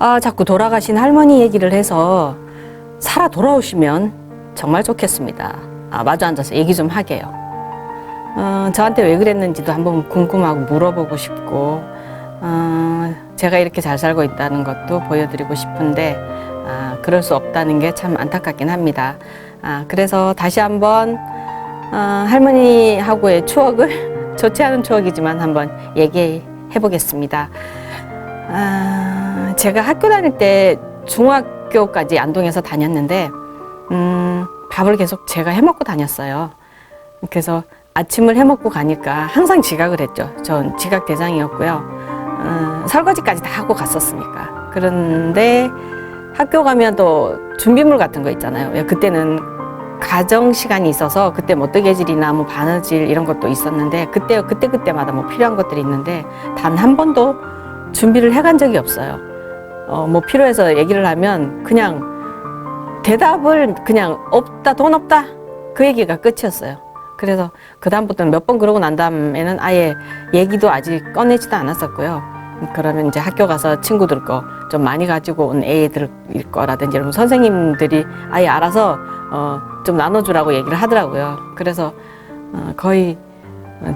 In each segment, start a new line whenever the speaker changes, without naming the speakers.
아, 자꾸 돌아가신 할머니 얘기를 해서 살아 돌아오시면 정말 좋겠습니다. 아, 마주 앉아서 얘기 좀 하게요. 어, 저한테 왜 그랬는지도 한번 궁금하고 물어보고 싶고, 어, 제가 이렇게 잘 살고 있다는 것도 보여드리고 싶은데, 아, 그럴 수 없다는 게 참 안타깝긴 합니다. 아, 그래서 다시 한번, 어, 할머니하고의 추억을, 좋지 않은 추억이지만 한번 얘기해 보겠습니다. 아, 제가 학교 다닐 때 중학교까지 안동에서 다녔는데, 음, 밥을 계속 제가 해 먹고 다녔어요. 그래서 아침을 해 먹고 가니까 항상 지각을 했죠. 전 지각 대장이었고요. 어, 설거지까지 다 하고 갔었으니까. 그런데 학교 가면 또 준비물 같은 거 있잖아요. 왜 그때는 가정 시간이 있어서 그때 뭐 뜨개질이나 뭐 바느질 이런 것도 있었는데 그때 그때 그때마다 뭐 필요한 것들이 있는데 단 한 번도 준비를 해간 적이 없어요. 어, 뭐 필요해서 얘기를 하면 그냥 대답을 그냥 없다 돈 없다 그 얘기가 끝이었어요. 그래서 그 다음부터는 몇 번 그러고 난 다음에는 아예 얘기도 아직 꺼내지도 않았었고요. 그러면 이제 학교 가서 친구들 거 좀 많이 가지고 온 애들 거라든지 이런 선생님들이 아예 알아서 어, 좀 나눠주라고 얘기를 하더라고요. 그래서 어, 거의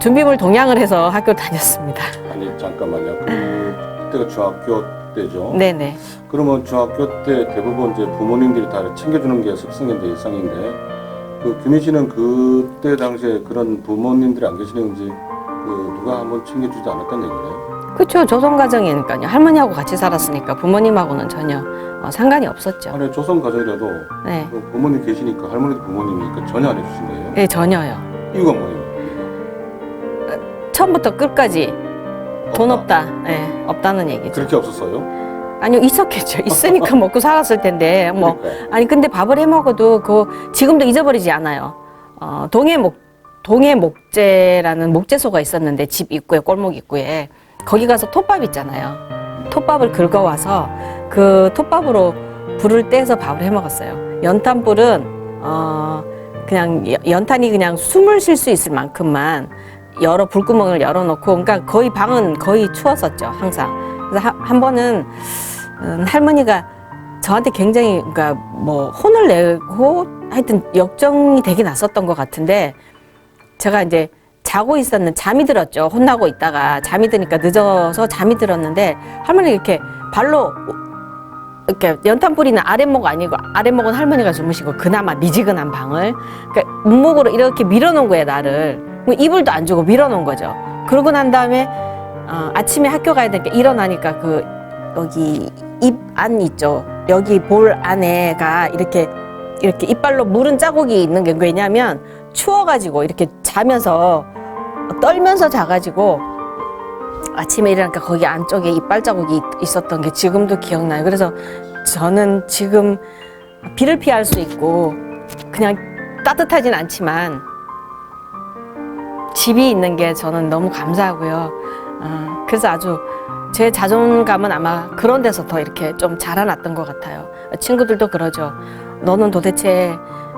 준비물 동양을 해서 학교 다녔습니다.
아니 잠깐만요. 그, 그때가 중학교 때죠.
네네.
그러면 중학교 때 대부분 이제 부모님들이 다 챙겨주는 게 습성인데 일상인데 그 규민 씨는 그때 당시에 그런 부모님들이 안 계시는지 그 누가 한번 챙겨주지 않았다는 얘기네요.
그렇죠. 조선 가정이니까요. 할머니하고 같이 살았으니까 부모님하고는 전혀 어, 상관이 없었죠.
아니 조선 가정이라도
네.
그 부모님 계시니까 할머니도 부모님이니까 전혀 안 해주신 거예요.
네, 전혀요.
이유가 뭐예요?
처음부터 끝까지 돈 없다. 네, 없다는 얘기죠.
그렇게 없었어요?
아니요, 있었겠죠. 있으니까 먹고 살았을 텐데. 뭐
그러니까.
아니 근데 밥을 해 먹어도 그 지금도 잊어버리지 않아요. 어, 동해 목 동해 목재라는 목재소가 있었는데 집 입구에 골목 입구에 거기 가서 톱밥 있잖아요. 톱밥을 긁어와서 그 톱밥으로 불을 떼서 밥을 해 먹었어요. 연탄불은 어 그냥 여- 연탄이 그냥 숨을 쉴 수 있을 만큼만 여러 불구멍을 열어놓고 그러니까 거의 방은 거의 추웠었죠 항상. 그래서 한, 한 번은 음, 할머니가 저한테 굉장히 그러니까 뭐 혼을 내고 하여튼 역정이 되게 났었던 것 같은데 제가 이제 자고 있었는 잠이 들었죠 혼나고 있다가 잠이 드니까 늦어서 잠이 들었는데 할머니 이렇게 발로 이렇게 연탄불이는 아랫목 아니고 아랫목은 할머니가 주무시고 그나마 미지근한 방을 그러니까 문목으로 이렇게 밀어놓은 거예요 나를 뭐 이불도 안 주고 밀어놓은 거죠 그러고 난 다음에 어, 아침에 학교 가야 되니까 일어나니까 그 여기 입 안 있죠. 여기 볼 안에가 이렇게 이렇게 이빨로 물은 자국이 있는 게 왜냐면 추워가지고 이렇게 자면서 떨면서 자가지고 아침에 일어나니까 거기 안쪽에 이빨 자국이 있- 있었던 게 지금도 기억나요. 그래서 저는 지금 비를 피할 수 있고 그냥 따뜻하진 않지만 집이 있는 게 저는 너무 감사하고요. 어, 그래서 아주 제 자존감은 아마 그런 데서 더 이렇게 좀 자라났던 것 같아요. 친구들도 그러죠. 너는 도대체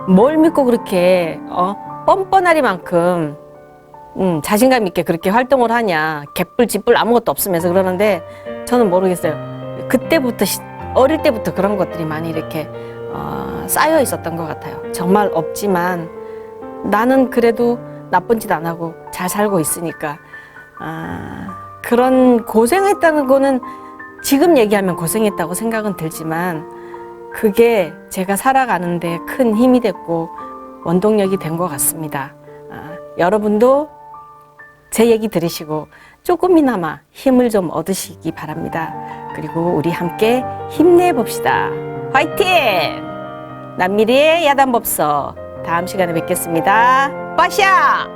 뭘 믿고 그렇게 어? 뻔뻔하리만큼 음, 자신감 있게 그렇게 활동을 하냐. 개뿔, 집뿔 아무것도 없으면서 그러는데 저는 모르겠어요. 그때부터 시- 어릴 때부터 그런 것들이 많이 이렇게 어, 쌓여 있었던 것 같아요. 정말 없지만 나는 그래도 나쁜 짓 안 하고 잘 살고 있으니까 아, 그런 고생했다는 거는 지금 얘기하면 고생했다고 생각은 들지만 그게 제가 살아가는데 큰 힘이 됐고 원동력이 된 것 같습니다. 아, 여러분도 제 얘기 들으시고 조금이나마 힘을 좀 얻으시기 바랍니다. 그리고 우리 함께 힘내봅시다. 화이팅! 남미리의 야단법서 다음 시간에 뵙겠습니다. 八下。